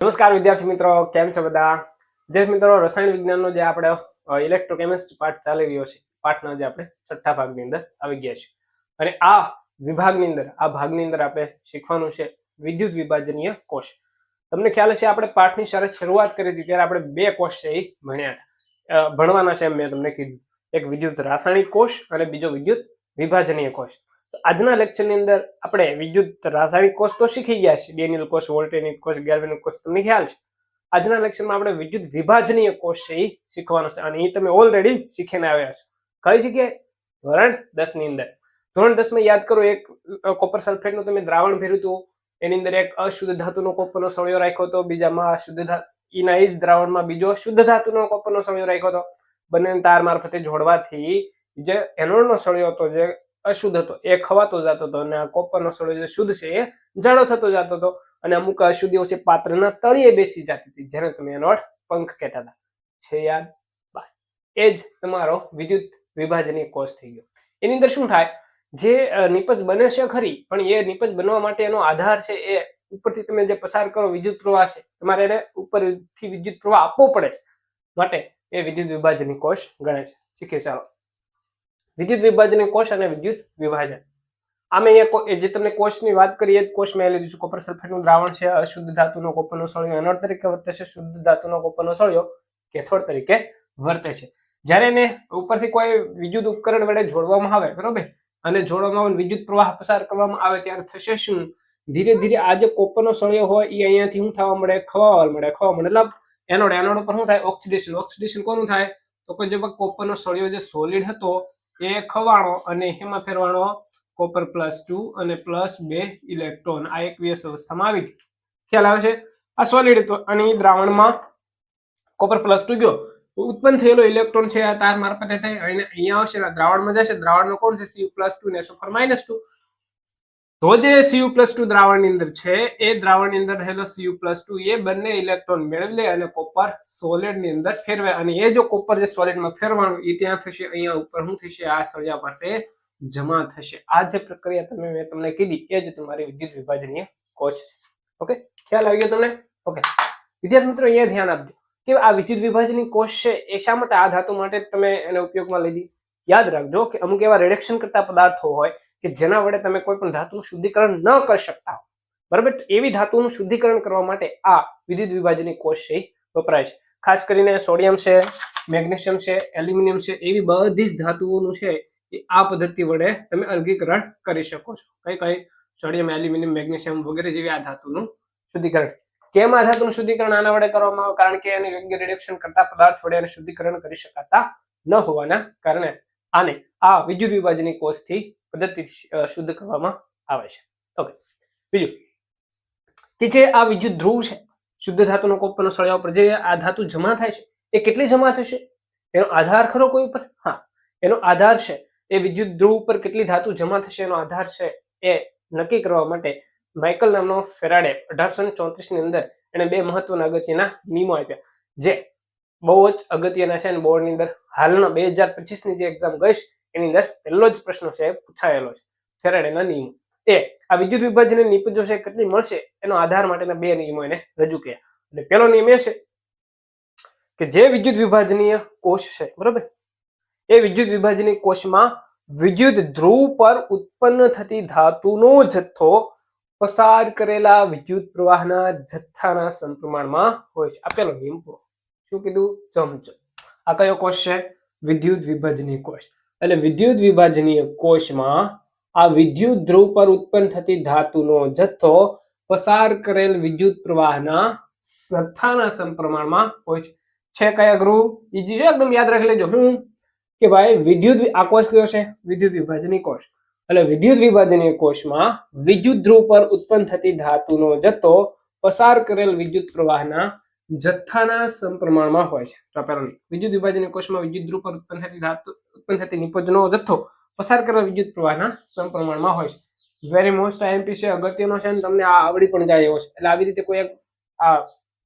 નમસ્કાર વિદ્યાર્થી મિત્રો, કેમ છે બધા? વિદ્યાર્થી મિત્રો, રસાયણ વિજ્ઞાનનો જે આપણે ઇલેક્ટ્રોકેમિસ્ટ્રી પાઠ ચાલી રહ્યો છે, પાઠના જે આપણે છઠ્ઠા ભાગની અંદર આવી ગયા છે અને આ વિભાગની અંદર, આ ભાગની અંદર આપણે શીખવાનું છે વિદ્યુત વિભાજનીય કોષ. તમને ખ્યાલ છે આપણે પાઠની જ્યારે શરૂઆત કરી હતી, ત્યારે આપણે બે કોષ છે એ ભણ્યા હતા. ભણવાના છે એમ મેં તમને કીધું. એક વિદ્યુત રાસાયણિક કોષ અને બીજો વિદ્યુત વિભાજનીય કોષ. આજના લેક્ચરની અંદર આપણે વિદ્યુત રાસાયણિક કોષ તો શીખી ગયા છે ડેનિયલ કોષ, વોલ્ટેનિક કોષ, ગેલ્વેનિક કોષ, તમને ખ્યાલ છે. આજના લેક્ચરમાં આપણે વિદ્યુત વિભાજનીય કોષ છે એ શીખવાનો છે. અને એ તમે ઓલરેડી શીખીને આવ્યા છો. કઈ જગ્યાએ? ધોરણ દસની અંદર. ધોરણ દસમાં યાદ કરો, એક કોપર સલ્ફેટનું તમે દ્રાવણ ભર્યું હતું. એની અંદર એક અશુદ્ધ ધાતુનો કોપરનો સળિયો રાખ્યો હતો. બીજામાં અશુદ્ધ એના એ જ દ્રાવણમાં બીજો શુદ્ધ ધાતુનો કોપરનો સળિયો રાખ્યો હતો. બંને તાર મારફતે જોડવાથી જે એનોડનો સળિયો હતો, જે અશુદ્ધ હતો. એ ખવાતો જતો હતો અને આ કોપરનો સળો જે શુદ્ધ છે એ જાડો થતો જતો હતો. અને અમુક અશુદ્ધિઓ છે પાત્રના તળિયે બેસી જતી હતી, જેને તમે એનોડ પંખ કહેતા હતા. છે યાદ? બસ. એ જ તમારો વિદ્યુત વિભાજનની કોષ થઈ ગયો. એની અંદર શું થાય? જે નિપજ બને છે ખરી, પણ એ નિપજ બનવા માટે એનો આધાર છે એ ઉપરથી તમે જે પસાર કરો વિદ્યુત પ્રવાહ છે, તમારે એને ઉપરથી વિદ્યુત પ્રવાહ આપવો પડે છે. માટે એ વિદ્યુત વિભાજની કોષ ગણે છે. શીખીએ ચાલો. વિદ્યુત વિભાજન કોષ અને વિદ્યુત વિભાજન. આમે અહીંયા જે તમને કોષની વાત કરીએ કોષ મેં લીધું છે. કોપર સલ્ફેટનું દ્રાવણ છે, અશુદ્ધ ધાતુનો કોપરનો સળિયો એનોડ તરીકે વર્તે છે, શુદ્ધ ધાતુનો કોપરનો સળિયો, કેથોડ તરીકે વર્તે છે. જ્યારે એને ઉપરથી કોઈ વિદ્યુત ઉપકરણ વડે જોડવામાં આવે, બરોબર? અને જોડવામાં આવે વિદ્યુત પ્રવાહ પસાર કરવામાં આવે, ત્યારે થશે શું? ધીરે ધીરે આ જે કોપરનો સળિયો હોય એ અહીંયાથી શું થવા મળે? ખવા મળે ખવા મળે. એટલે એનોડ એનોડ ઉપર શું થાય? ઓક્સિડેશન. ઓક્સિડેશન કોનું થાય? તો કે જે કોપરનો સળિયો જે સોલિડ હતો એ ખવાણો અને હેમાં ફેરવાનો કોપર પ્લસ ટુ અને પ્લસ બે ઇલેક્ટ્રોન આ એકવીસ અવસ્થામાં આવી ગયું. ખ્યાલ આવે છે? આ સોલિડ હતો. અને દ્રાવણમાં કોપર પ્લસ ટુ ગયો. ઉત્પન્ન થયેલો ઇલેક્ટ્રોન છે આ તાર મારફતે થાય. અને અહીંયા આવશે દ્રાવણમાં જશે. દ્રાવણનો કોણ છે? સી પ્લસ ટુ ને સુપર માઇનસ ટુ તો જે સીયુ પ્લસ ટુ દ્રાવણની અંદર છે, એ દ્રાવણની અંદર રહેલો સીયુ પ્લસ ટુ એ બંને ઇલેક્ટ્રોન મેળવી લે અને કોપર સોલિડની અંદર ફેરવે અને એ જો કોપર જે સોલિડમાં ફેરવાનું એ ત્યાં થશે, અહીંયા ઉપર શું થશે? આ સળિયા પાસે જમા થશે. આ જે પ્રક્રિયા તમે, મેં તમને કીધી, એ જ તમારી વિદ્યુત વિભાજનીય કોચ છે. ઓકે? ખ્યાલ આવી ગયો તમને? ઓકે. વિદ્યાર્થી મિત્રો, અહીંયા ધ્યાન આપજો. કે આ વિદ્યુત વિભાજની કોષ છે, એ શા માટે? આ ધાતુ માટે તમે એને ઉપયોગમાં લીધી? યાદ રાખજો કે અમુક એવા રિડક્શન કરતા પદાર્થો હોય કે જેના વડે તમે કોઈ પણ ધાતુનું શુદ્ધિકરણ ન કરી શકતા બરાબર? એવી ધાતુનું શુદ્ધિકરણ કરવા માટે આ વિદ્યુત વિભાજની કોષ વપરાય છે. ખાસ કરીને સોડિયમ છે, મેગ્નેશિયમ છે, એલ્યુમિનિયમ છે, એવી બધી જ ધાતુઓનું છે, એ આ પદ્ધતિ વડે તમે અલગીકરણ કરી શકો છો. કઈ કઈ? સોડિયમ, એલ્યુમિનિયમ, મેગ્નેશિયમ વગેરે જેવી આ ધાતુનું શુદ્ધિકરણ. કેમ આ ધાતુનું શુદ્ધિકરણ આના વડે કરવામાં આવે? કારણ કે એને યોગ્ય રિડક્શન કરતા પદાર્થ વડે એને શુદ્ધિકરણ કરી શકાતા ન હોવાના કારણે. આને આ વિદ્યુત વિભાજની કોષથી પદ્ધતિથી શુદ્ધ કરવામાં આવે છે. ઓકે બીજું. કે જે આ વિદ્યુત ધ્રુવ છે, શુદ્ધ ધાતુનો કોપરનો સળિયા ઉપર જે આ ધાતુ જમા થાય છે, એ કેટલી જમા થશે? એનો આધાર ખરો કોઈ ઉપર? હા. એનો આધાર છે, એ વિદ્યુત ધ્રુવ ઉપર કેટલી ધાતુ જમા થશે એનો આધાર છે, એ નક્કી કરવા માટે માઇકલ નામનો ફેરાડે અઢારસો ને ની અંદર એને બે મહત્વના અગત્યના નિયમો આપ્યા. જે બહુ જ અગત્યના છે અને બોર્ડની અંદર હાલના બે હજાર પચીસની જે એક્ઝામ ગઈ એની અંદર પહેલો જ પ્રશ્ન છે, પૂછાયેલો છે. ફેરાડેના નિયમો. એ, આ વિદ્યુત વિભાજનની નિપજો છે કેટલી મળશે? એનો આધાર માટેના બે નિયમો એને રજૂ કર્યા. અને પહેલો નિયમ એ છે કે જે વિદ્યુત વિભાજનીય કોષ છે, બરોબર? એ વિદ્યુત વિભાજનીય કોષમાં વિદ્યુત ધ્રુવ પર ઉત્પન્ન થતી ધાતુનો જથ્થો પસાર કરેલા વિદ્યુત પ્રવાહના જથ્થાના સંપ્રમાણમાં હોય છે. આ પેલો નિયમ શું કીધું? ચમચો આ કયો કોષ છે? વિદ્યુત વિભાજનીય કોષ. એટલે વિદ્યુત વિભાજનીય કોષમાં આ વિદ્યુત ધ્રુવ પર ઉત્પન્ન થતી ધાતુનો જથ્થો પસાર કરેલ વિદ્યુત પ્રવાહના જથ્થાના સમપ્રમાણમાં હોય છે. છે કયા ગ્રુપ ઈજી છે, એકદમ યાદ રાખી લેજો. હું કે ભાઈ, વિદ્યુત આ કોષ કયો છે? વિદ્યુત વિભાજની કોષ. એટલે વિદ્યુત વિભાજનીય કોષમાં વિદ્યુત ધ્રુવ પર ઉત્પન્ન થતી ધાતુનો જથ્થો પસાર કરેલ વિદ્યુત પ્રવાહના જથ્થાના સમપ્રમાણમાં હોય છે. નિયમ. વિદ્યુત વિભાજન કોષમાં વિદ્યુત ધ્રુવ પર ઉત્પન્ન થતી ધાતુ, ઉત્પન્ન થતી નિપજનો જથ્થો પસાર કરવા વિદ્યુત પ્રવાહના સમપ્રમાણમાં હોય છે. વેરી મોસ્ટ આઈએમપી છે, અગત્યનો છે અને તમને આ આવડી પણ જાય એવો છે. એટલે આવી રીતે કોઈ એક આ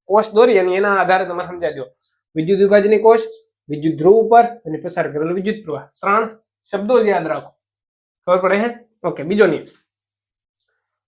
કોષ દોરી અને એના આધારે તમારે સમજાવી દો. વિદ્યુત વિભાજની કોષ, વિદ્યુત ધ્રુવ ઉપર અને પસાર કરેલો વિદ્યુત પ્રવાહ. ત્રણ શબ્દો જ યાદ રાખો. ખબર પડે હે? ઓકે, બીજો નિયમ.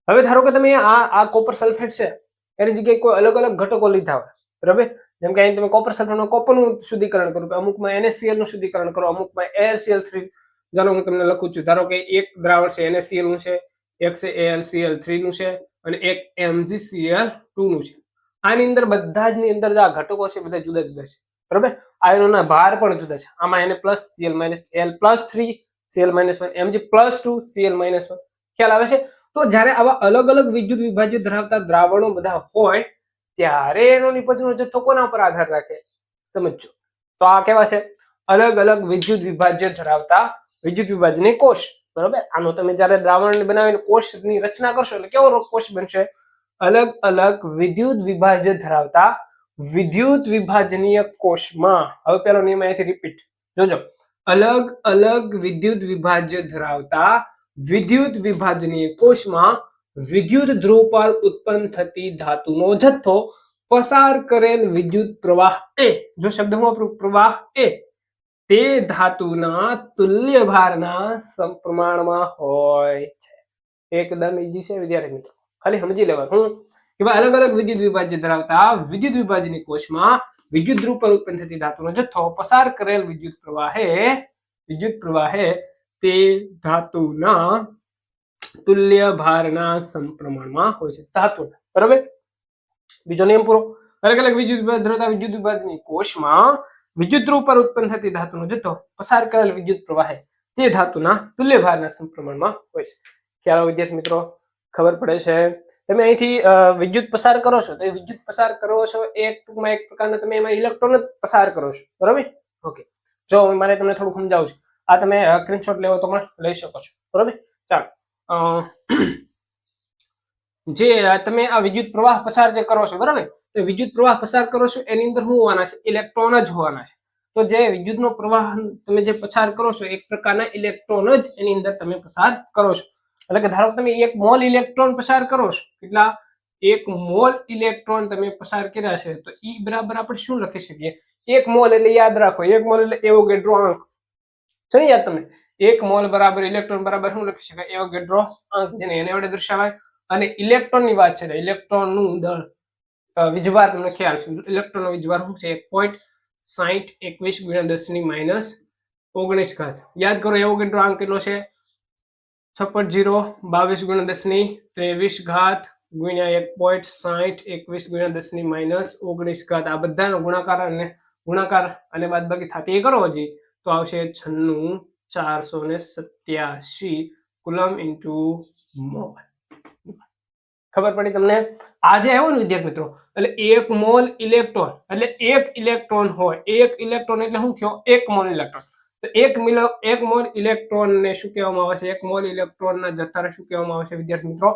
હવે ધારો કે તમે આ આ કોપર સલ્ફેટ છે. એની જગ્યાએ કોઈ અલગ અલગ ઘટકો લીધા હોય. બરાબર? જેમ કે અહીં તમે કોપર સલ્ફરનું કોપરનું શુદ્ધિકરણ કરો અમુકમાં એનએસસીએલનું શુદ્ધિકરણ કરો, અમુકમાં એલસીએલ થ્રી ચાલો હું તમને લખું છું. ધારો કે એક દ્રાવણ છે એનએસસીએલનું છે, એક છે એલસીએલ થ્રી નું છે અને એક એમજીસીએલ ટુ નું છે. આની અંદર બધા જ ની અંદર આ ઘટકો છે બધા જુદા જુદા છે. બરાબર? આયનોના ભાર પણ જુદા છે. આમાં એને plus CL minus L plus three CL minus one MG plus two CL minus one ખ્યાલ આવે છે? તો જ્યારે આવા અલગ અલગ વિદ્યુત વિભાજ્ય ધરાવતા દ્રાવણો બધા હોય ત્યારે એનો નિપજનો જથ્થો કોના પર આધાર રાખે? સમજો તો આ કેવા છે? અલગ અલગ વિદ્યુત વિભાજ્ય ધરાવતા વિદ્યુત વિભાજની કોષ. બરોબર? આનો તમે જ્યારે દ્રાવણ બનાવીને કોષની રચના કરશો એટલે કેવો કોષ બનશે? અલગ અલગ વિદ્યુત વિભાજ્ય ધરાવતા વિદ્યુત વિભાજનીય કોષમાં. હવે પેલો નિયમ અહીંથી રિપીટ જોજો. અલગ અલગ વિદ્યુત વિભાજ્ય ધરાવતા વિદ્યુત વિભાજનીય કોષમાં વિદ્યુત ધ્રુવ પર ઉત્પન્ન થતી ધાતુનો જથ્થો પસાર કરેલ વિદ્યુત પ્રવાહ એ જો શબ્દ હું વાપરું પ્રવાહ એ તે ધાતુના તુલ્ય ભારના સમપ્રમાણમાં હોય છે એકદમ ઈજી છે વિદ્યાર્થી મિત્રો ખાલી સમજી લેવાનું હું કે ભાઈ અલગ અલગ વિદ્યુત વિભાજ્ય ધરાવતા વિદ્યુત વિભાજની કોષમાં વિદ્યુત ધ્રુવ પર ઉત્પન્ન થતી ધાતુનો જથ્થો પસાર કરેલ વિદ્યુત પ્રવાહે વિદ્યુત પ્રવાહે તે ધાતુના તુલ્ય ભારના સમપ્રમાણમાં હોય છે. ધાતુના બરાબર? બીજો નિયમ પૂરો. અલગ અલગ વિદ્યુત ધરાવતા વિદ્યુત વિભાજની કોષમાં વિદ્યુત રૂપ પર ઉત્પન્ન થતી ધાતુનો જથ્થો પસાર કરેલ વિદ્યુત પ્રવાહે તે ધાતુના તુલ્ય ભારના સમપ્રમાણમાં હોય છે. ખ્યાલ વિદ્યાર્થી મિત્રો? ખબર પડે છે. તમે અહીંથી વિદ્યુત પસાર કરો છો. તો વિદ્યુત પસાર કરો છો એક ટૂંકમાં એક પ્રકારના તમે એમાં ઇલેક્ટ્રોન જ પસાર કરો છો. બરાબર? ઓકે. જો મારે તમને થોડું સમજાવું છું. આ તમે સ્ક્રીનશોટ લેવો તો પણ લઈ શકો છો. બરાબર? ચાલો. જે તમે આ વિદ્યુત પ્રવાહ પસાર જે કરો છો, બરાબર? તો વિદ્યુત પ્રવાહ પસાર કરો છો, એની અંદર શું હોવાના છે? ઇલેક્ટ્રોન જ હોવાના છે. તો જે વિદ્યુતનો પ્રવાહ તમે જે પસાર કરો છો, એક પ્રકારના ઇલેક્ટ્રોન જ એની અંદર તમે પસાર કરો છો. એટલે કે ધારો તમે એક મોલ ઇલેક્ટ્રોન પસાર કરો છો, કેટલા? એક મોલ ઇલેક્ટ્રોન તમે પસાર કર્યા છે, તો ઈ બરાબર આપણે શું લખી શકીએ? એક મોલ એટલે યાદ રાખો, એક મોલ એટલે એવોગેડ્રો આંક. છે ને એક મોલ બરાબર, ઇલેક્ટ્રોન બરાબર શું લખી શકાય? એવોગેડ્રો અંક જેને એને વડે દર્શાવાય. અને ઇલેક્ટ્રોનની વાત છે ઇલેક્ટ્રોનનું દળ વીજભાર તમને ખ્યાલ છે. ઇલેક્ટ્રોન નો વીજભાર શું છે? એક પોઈન્ટ સાહીઠ એકવીસ ગુણ્યા દસની માઇનસ ઓગણીસ ઘાત. યાદ કરો એવોગેડ્રો અંક કેટલો છે? છપ્પન જીરો, બાવીસ ગુણ્યા દસની ત્રેવીસ ઘાત ગુણ્યા એક પોઈન્ટ સાહીઠ એકવીસ ગુણ્યા દસની માઇનસ ઓગણીસ ઘાત. આ બધાનો ગુણાકાર અને ગુણાકાર અને બાદબાકી થતી એ કરો હજી. તો આવશે છન્નું ચારસો ને સત્યાસી કુલમ ઇન્ટુ મોલ ખબર પડી તમને? આજે આવ્યો ને વિદ્યાર્થી મિત્રો, એટલે એક મોલ ઇલેક્ટ્રોન, એટલે એક ઇલેક્ટ્રોન હોય. એક ઇલેક્ટ્રોન એટલે શું થયો? એક મોલ ઇલેક્ટ્રોન. તો એક મિલો, એક મોલ ઇલેક્ટ્રોન ને શું કહેવામાં આવે છે? એક મોલ ઇલેક્ટ્રોન ના જથ્થાને શું કહેવામાં આવે છે વિદ્યાર્થી મિત્રો?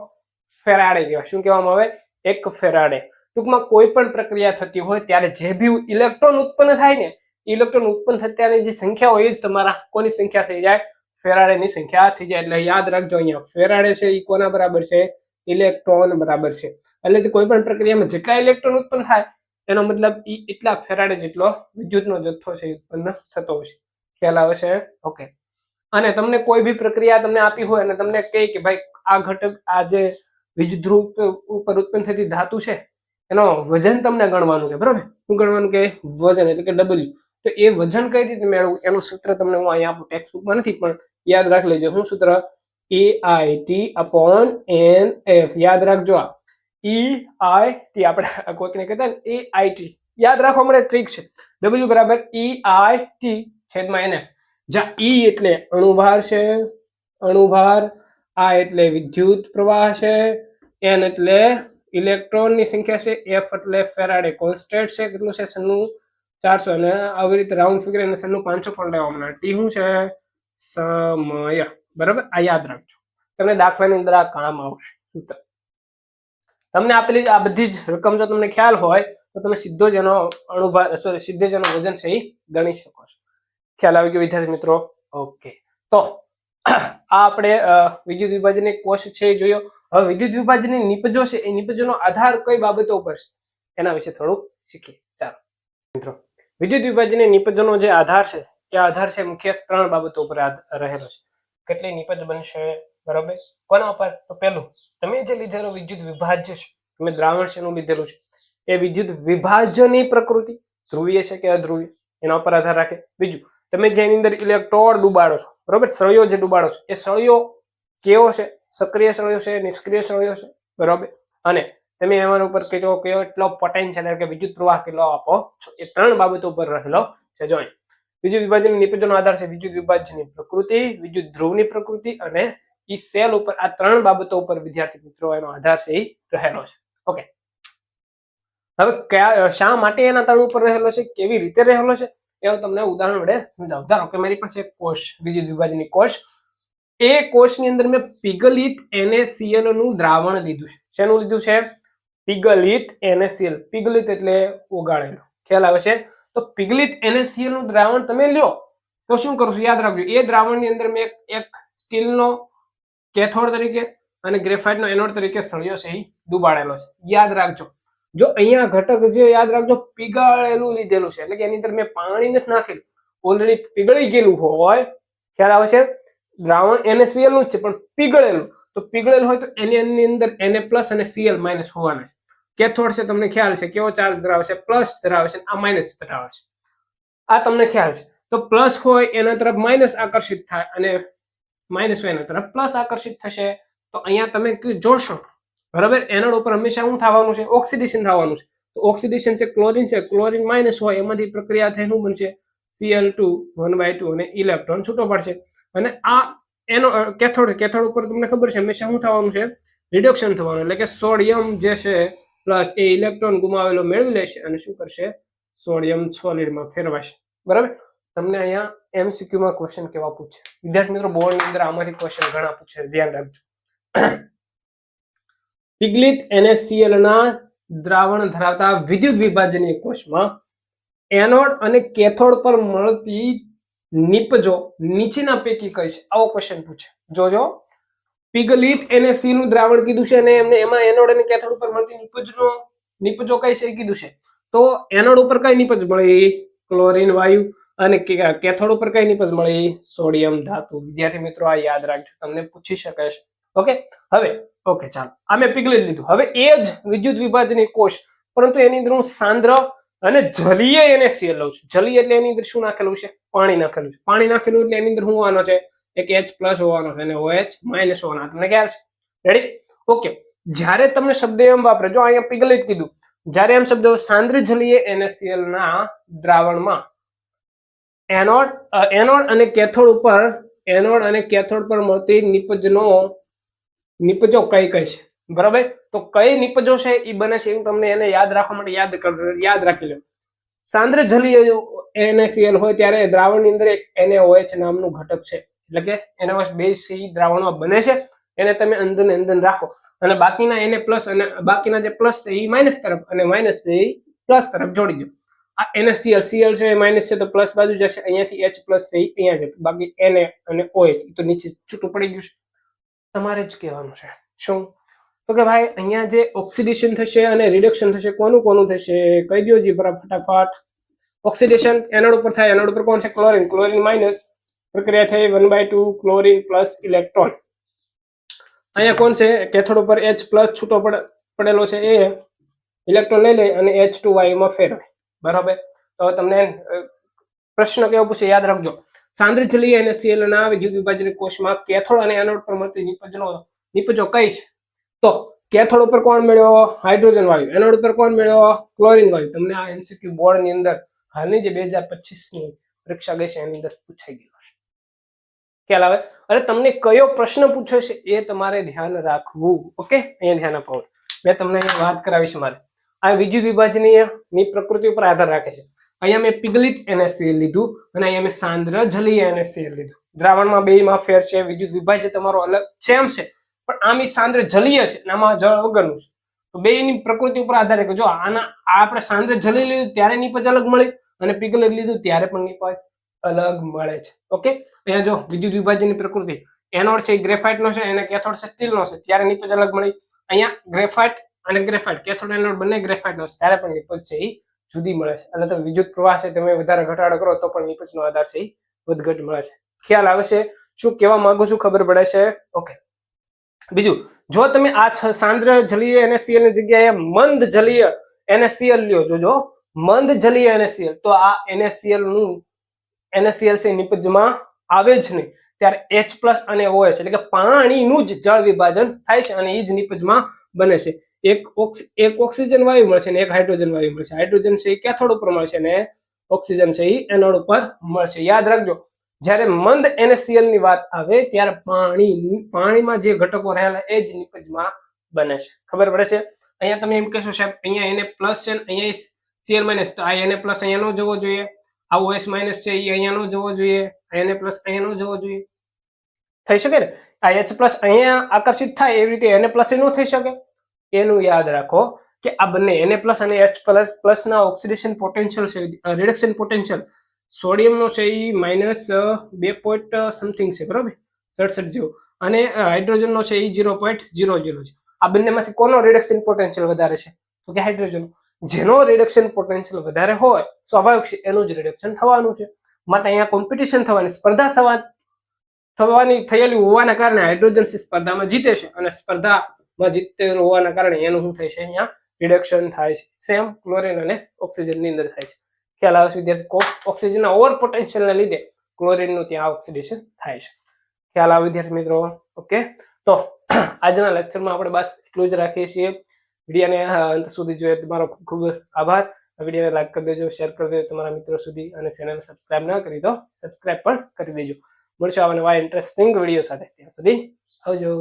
ફેરાડે કહેવાય. શું કહેવામાં આવે? એક ફેરાડે. ટૂંકમાં કોઈ પણ પ્રક્રિયા થતી હોય ત્યારે જે બી ઇલેક્ટ્રોન ઉત્પન્ન થાય ને ઇલેક્ટ્રોન ઉત્પન્ન થતાની જે સંખ્યા હોય એ જ તમારા, કોની સંખ્યા થઈ જાય? ફેરાડેની સંખ્યા થઈ જાય. એટલે યાદ રાખજો અહીંયા, ફેરાડે છે એ કોના બરાબર છે? ઇલેક્ટ્રોન બરાબર છે. એટલે કોઈ પણ પ્રક્રિયામાં જેટલા ઇલેક્ટ્રોન ઉત્પન્ન થાય, એનો મતલબ ઈ એટલા ફેરાડે જેટલો વિદ્યુતનો જથ્થો છે ઉત્પન્ન થતો હોય છે. ખ્યાલ આવે છે? ઓકે. અને તમને કોઈ બી પ્રક્રિયા તમને આપી હોય અને તમને કહે કે ભાઈ આ ઘટક, આ જે વિદ્યુત ઉપર ઉત્પન્ન થતી ધાતુ છે, એનો વજન તમને ગણવાનું કે બરાબર? શું ગણવાનું કે? વજન, એટલે કે ડબલ્યુ તો એ વજન કઈ રીતે મેળવવું? એનું સૂત્ર તમને હું અહીંયા આપું ટેક્સ્ટ બુકમાં નથી, પણ યાદ રાખી લેજો. શું સૂત્ર? એ I T upon N F યાદ રાખજો આ. ઈ આઈ ટી આપણે કોઈકને કહેતા ને એ આઈ ટી યાદ રાખવા માટે ટ્રીક છે. ડબલ્યુ બરાબર ઈ આઈ ટી છેદમાં એન એફ જ્યાં ઈ એટલે અણુભાર છે, અણુભાર. આ એટલે વિદ્યુત પ્રવાહ છે એન એટલે ઇલેક્ટ્રોનની સંખ્યા છે એફ એટલે ફેરાડે કોન્સ્ટન્ટ છે. કેટલું છે? સન્નું ચારસો અને આવી રીતે રાઉન્ડ ફિગર અને સનનું પાંચસો પણ લેવામાં ટી શું છે? સમય. બરાબર? આ યાદ રાખજો. તમને દાખલાની અંદર આ કામ આવશે. સૂત્ર. તમને આપેલી આ બધી જ રકમ જો તમને ખ્યાલ હોય, તો તમે સીધો જ એનો અણુભાર સોરી સીધે જ એનો વજન છે ગણી શકો છો. ખ્યાલ આવી ગયો વિદ્યાર્થી મિત્રો? ઓકે. તો, આ આપણે વિદ્યુત વિભાજનની કોષ છે એ જોયો. હવે વિદ્યુત વિભાજનની નિપજો છે, એ નિપજોનો આધાર કઈ બાબતો ઉપર છે? એના વિશે થોડું શીખીએ. ચાલો. મિત્રો વિદ્યુત વિભાજનની નિપજનો જે આધાર છે, એ આધાર છે મુખ્ય ત્રણ બાબતો ઉપર રહેલો છે. કેટલી નિપજ બનશે, બરાબર? કોના ઉપર? તો પેલું, તમે જે લીધેલો વિદ્યુત વિભાજ્ય છે, તમે દ્રાવણ શેનું લીધેલું છે, એ વિદ્યુત વિભાજ્યની પ્રકૃતિ, ધ્રુવીય છે કે અધ્રુવીય? એના ઉપર આધાર રાખે. બીજું, તમે જેની અંદર ઇલેક્ટ્રોડ ડુબાડો છો, બરોબર? સળિયો જે ડુબાડો છો, એ સળિયો કેવો છે? સક્રિય સળિયો છે, નિષ્ક્રિય સળિયો છે, બરોબર? અને તમે એના ઉપર કેટલો કયો એટલો પોટેન્શિયલ એટલે કે વિદ્યુત પ્રવાહ કેટલો આપો, છો એ ત્રણ બાબતો ઉપર રહેલો છે. જોઈ. વિદ્યુત વિભાજન નિપજનો આધાર છે વિદ્યુત વિભાજનની પ્રકૃતિ, વિદ્યુત ધ્રુવની પ્રકૃતિ અને ઈ સેલ ઉપર આ ત્રણ બાબતો ઉપર વિદ્યાર્થી મિત્રો એનો આધાર છે એ રહેલો છે. ઓકે હવે કયા, શા માટે એના તળ ઉપર રહેલો છે? કેવી રીતે રહેલો છે? એ હું તમને ઉદાહરણ વડે સમજાવું. ધારો કે મારી પાસે એક કોષ, વિદ્યુત વિભાજનની કોષ. એ કોષની અંદર મેં પીગલિત એનએસીએલનું દ્રાવણ લીધું છે. શેનું લીધું છે? પિગલિત એનએસીએલ. પિગલિત એટલે ઓગાળેલું ખ્યાલ આવે છે? તો પિગલિત NaCl નું દ્રાવણ તમે લ્યો. તો શું કરશો યાદ રાખજો. એ દ્રાવણની અંદર મેં એક- સ્ટીલનો કેથોડ તરીકે અને ગ્રેફાઇટનો એનોડ તરીકે સળિયો છે એ ડુબાડેલો છે. યાદ રાખજો. જો અહીંયા ઘટક જે યાદ રાખજો, પીગાળેલું લીધેલું છે. એટલે કે એની અંદર મેં પાણી નથી નાખેલું. ઓલરેડી પીગળી ગયેલું હોય. ખ્યાલ આવે છે? દ્રાવણ NaCl નું છે, પણ પીગળેલું. તો પીગળેલ હોય તો એની અંદર એને પ્લસ અને સીએલ માઇનસ હોવાના છે. કેથોડ છે તમને ખ્યાલ છે. કેવો ચાર્જ ધરાવે છે? પ્લસ ધરાવે છે આ માઇનસ ધરાવે છે. આ તમને ખ્યાલ છે. તો પ્લસ હોય એના તરફ માઇનસ આકર્ષિત થાય અને માઇનસ હોય એના તરફ પ્લસ આકર્ષિત થશે. તો અહીંયા તમે જોશો. બરાબર? એનોડ ઉપર હંમેશા શું થવાનું છે? ઓક્સિડેશન થવાનું છે. તો ઓક્સિડેશન છે, ક્લોરિન છે. ક્લોરિન માઇનસ હોય એમાંથી પ્રક્રિયા થઈને બનશે CL two one by two અને ઇલેક્ટ્રોન છૂટો પડશે. અને આ એનો કેથોડ કેથોડ ઉપર તમને ખબર છે, હંમેશા શું થવાનું છે? રિડક્શન થવાનું, એટલે કે સોડિયમ જે છે, પ્લસ એ ઇલેક્ટ્રોન ગુમાવેલો મેળવી લેશે અને શું કરશે? સોડિયમ સોલિડમાં ફેરવાશે. બરાબર? તમને અહીંયા એમસીક્યુમાં ક્વેશ્ચન કેવા પૂછે? વિદ્યાર્થી મિત્રો, બોર્ડની અંદર આમાંથી ક્વેશ્ચન ઘણા પૂછે, ધ્યાન રાખજો. પિગલિત એનએસસીએલ ના દ્રાવણ ધરાવતા વિદ્યુત વિભાજનીય કોષમાં એનોડ અને કેથોડ પર મળતી નિપજો, નીચેના પૈકી કઈ છે આવો ક્વેશ્ચન પૂછે. જોજો. પિગલિત સી નું દ્રાવણ કીધું છે અને એમને એમાં એનોડ અને કેથોડ ઉપર મળતી નિપજનો, નિપજો કઈ છે કીધું છે. તો એનોડ ઉપર કઈ નિપજ મળી? ક્લોરીન, વાયુ અને કેથોડ ઉપર કઈ નિપજ મળી? સોડિયમ, ધાતુ. વિદ્યાર્થી મિત્રો, આ યાદ રાખજો. તમને પૂછી શકે છે. ઓકે? હવે, ઓકે, ચાલો. આ મેં લીધું. હવે એ જ વિદ્યુત વિભાજની કોષ. પરંતુ એની અંદર હું સાંદ્ર અને જલીય એને સીએલ લઉં છું. જલીય એટલે એની અંદર શું નાખેલું છે? પાણી નાખેલું છે. પાણી નાખેલું એટલે એની અંદર શું હોવાનો છે? એક એચ પ્લસ હોવાનો છે અને OH માઇનસ હોવાનો તમને ખ્યાલ છે? રેડી ઓકે જ્યારે તમને શબ્દ એમ વાપરે, જો અહીંયા પીગલિત કીધું. જ્યારે એમ શબ્દ સાંદ્ર જલીય એનએસસીએલ ના દ્રાવણમાં, એનોડ એનોડ અને કેથોડ ઉપર, એનોડ અને કેથોડ પર મળતી નિપજનો, નિપજો કઈ કઈ છે? બરાબર? તો કઈ નિપજો છે? એ બને છે હું તમને એને યાદ રાખવા માટે યાદ યાદ રાખી લો. સાંદ્ર જલીય એનએસીએલ હોય ત્યારે દ્રાવણની અંદર એક એનએઓએચ નામનું ઘટક છે. એટલે કે NaOH બે સી દ્રાવણમાં બને છે. એને તમે અંદર ને અંદર રાખો. અને બાકીના એને પ્લસ અને બાકીના જે પ્લસ છે એ માઇનસ તરફ અને માઇનસ છે એ પ્લસ તરફ જોડી દો. આ એનએસીએલ, સીએલ છે, એ માઇનસ છે, તો પ્લસ બાજુ જશે. અહીંયાથી એચ પ્લસ છે એ અહીંયા જશે. બાકી એને અને ઓએચ તો નીચે છૂટું પડી ગયું છે. તમારે જ કહેવાનું છે. શું? તો કે ભાઈ, અહીંયા જે ઓક્સિડેશન થશે અને રિડક્શન થશે, કોનું કોનું થશે? કહી દો જી ફટાફટ. ઓક્સિડેશન એનોડ ઉપર થાય, એનોડ ઉપર કોણ છે? ક્લોરીન ક્લોરીન માઇનસ પ્રક્રિયા થઈ one by two chlorine plus electron અહીંયા કોણ છે? કેથોડ ઉપર એચ પ્લસ છૂટો પડ- પડેલો છે એ. ઇલેક્ટ્રોન લઈ લે અને એચ ટુ વાયુમાં ફેરવે. બરાબર? તો તમને પ્રશ્ન કેવો પૂછે યાદ રાખજો. સાંદ્ર જલીય અને સીએલ ના વિદ્યુત વિભાજન કોષમાં કેથોડ અને એનોડ પર મળતી નિપજનો, નિપજો કઈ છે? તો કેથોડ ઉપર કોણ મેળવ્યો? હાઇડ્રોજન વાયુ. એનોડ ઉપર કોણ મેળવ્યો? ક્લોરિન વાયુ. તમને આ એમસીક્યુ બોર્ડની અંદર હાલની જે બે હજાર પચીસની પરીક્ષા ગઈ છે, એની અંદર પૂછાઈ ગયેલો છે. ખ્યાલ આવે? અને તમને કયો પ્રશ્ન પૂછ્યો છે એ તમારે ધ્યાન રાખવું. ઓકે? અહીંયા ધ્યાન આપવું મેં તમને વાત કરાવી છે મારે. આ વિદ્યુત વિભાજનીયની પ્રકૃતિ ઉપર આધાર રાખે છે. અહીંયા મેં પિગલિત એનએસસીએલ લીધું અને અહીંયા મેં સાંદ્ર જલીય એનએસસીએલ લીધું. દ્રાવણમાં બેયમાં ફેર છે. વિદ્યુત વિભાજ્ય તમારો અલગ. સેમ છે. પણ આમ એ સાંદ્ર જલીય છે અને આમાં જળ વગરનું છે. તો બેયની પ્રકૃતિ ઉપર આધાર રાખે જો આના આપણે સાંદ્ર જલી લીધું ત્યારે નીપજ અલગ મળે અને પિગલિત લીધું ત્યારે પણ નીપજ અલગ મળે છે. ઓકે? અહીંયા જો વિદ્યુત વિભાજનની પ્રકૃતિ. એનોડ છે ગ્રેફાઇટ નો છે એને કેથોડ છે સ્ટીલ નો છે, ત્યારે નીપજ અલગ મળી. અહીંયા ગ્રેફાઇટ અને ગ્રેફાઇટ, કેથોડ એનોડ બંને ગ્રેફાઇટ નો છે, ત્યારે પણ નીપજ છે એ જુદી મળે છે. એટલે તો વિદ્યુત પ્રવાહ છે તમે વધારે ઘટાડો કરો તો પણ નીપજનો આધાર છે એ વધઘટ મળે છે. ખ્યાલ આવે છે શું કહેવા માંગુ છું ખબર પડે છે? ઓકે. બીજું, જો તમે આ સાંદ્ર જલીય એનએસીએલની જગ્યાએ મંદ જલીય એનએસીએલ લ્યો, જોજો, મંદ જલીય એનએસીએલ તો આ એનએસીએલનું એનએસીએલ છે નિપજમાં આવે જ નહીં. ત્યારે એચ પ્લસ અને ઓએચ એટલે કે પાણીનું જ જળ વિભાજન થાય છે અને એ જ નિપજમાં બને છે. એક એક ઓક્સિજન વાયુ મળશે અને એક હાઇડ્રોજન વાયુ મળશે. હાઇડ્રોજન છે એ કેથોડ ઉપર મળશે અને ઓક્સિજન છે એ એનોડ ઉપર મળશે. યાદ રાખજો જ્યારે મંદ NaCl ની વાત આવે, ત્યારે પાણી, પાણીમાં જે ઘટકો રહેલા, એ જ નિપજમાં બને છે. ખબર પડે છે? અહીંયા તમે એમ કહેશો, સાહેબ, અહીંયા એને પ્લસ છે અહીંયા સીએલ માઇનસ તો આ એને પ્લસ અહીંયા નો જોવો જોઈએ. આ ઓએસ માઇનસ છે, એ અહીંયા નો જોવો જોઈએ. એને પ્લસ અહીંયા નો જોવો જોઈએ. થઈ શકે ને? આ એચ પ્લસ અહીંયા આકર્ષિત થાય એવી રીતે એને પ્લસ એ નો થઈ શકે. એનું યાદ રાખો કે આ બંને એને પ્લસ અને એચ પ્લસ પ્લસ ના ઓક્સિડેશન પોટેન્શિયલ છે રિડક્શન પોટેન્શિયલ સોડિયમનો છે એ માઇનસ બે પોઈન્ટ સમથિંગ છે, બરોબર? સડસઠ જેવો. અને હાઇડ્રોજનનો છે એ ઝીરો પોઈન્ટ ઝીરો ઝીરો છે. આ બંનેમાંથી કોનો રિડક્શન પોટેન્શિયલ વધારે છે? તો કે હાઇડ્રોજન જેનો રિડક્શન પોટેન્શિયલ વધારે હોય, સ્વાભાવિક છે, એનું જ રિડક્શન થવાનું છે. માટે અહીંયા કોમ્પિટિશન થવાની, સ્પર્ધા થવા, થવાની થયેલી હોવાના કારણે હાઇડ્રોજન સ્પર્ધામાં જીતે છે. અને સ્પર્ધામાં જીતેલું હોવાના કારણે એનું શું થાય છે? અહીંયા રિડક્શન થાય છે. સેમ ક્લોરિન અને ઓક્સિજનની અંદર થાય છે. ખ્યાલ આવે છે વિદ્યાર્થી ઓક્સિજનના ઓવર પોટેન્શિયલને લીધે ક્લોરિનનું ત્યાં ઓક્સિડેશન થાય છે. ખ્યાલ આવે વિદ્યાર્થી મિત્રો? ઓકે. તો આજના લેક્ચરમાં આપણે બસ એટલું જ રાખીએ છીએ. વિડીયોને અંત સુધી જોઈએ તમારો ખૂબ ખૂબ આભાર. વિડીયોને લાઈક કરી દેજો શેર કરી દેજો તમારા મિત્રો સુધી અને ચેનલ સબસ્ક્રાઇબ ન કરી તો સબસ્ક્રાઇબ પણ કરી દેજો. મળશું આવા નવા ઇન્ટરેસ્ટિંગ વીડિયો સાથે. ત્યાં સુધી આવજો.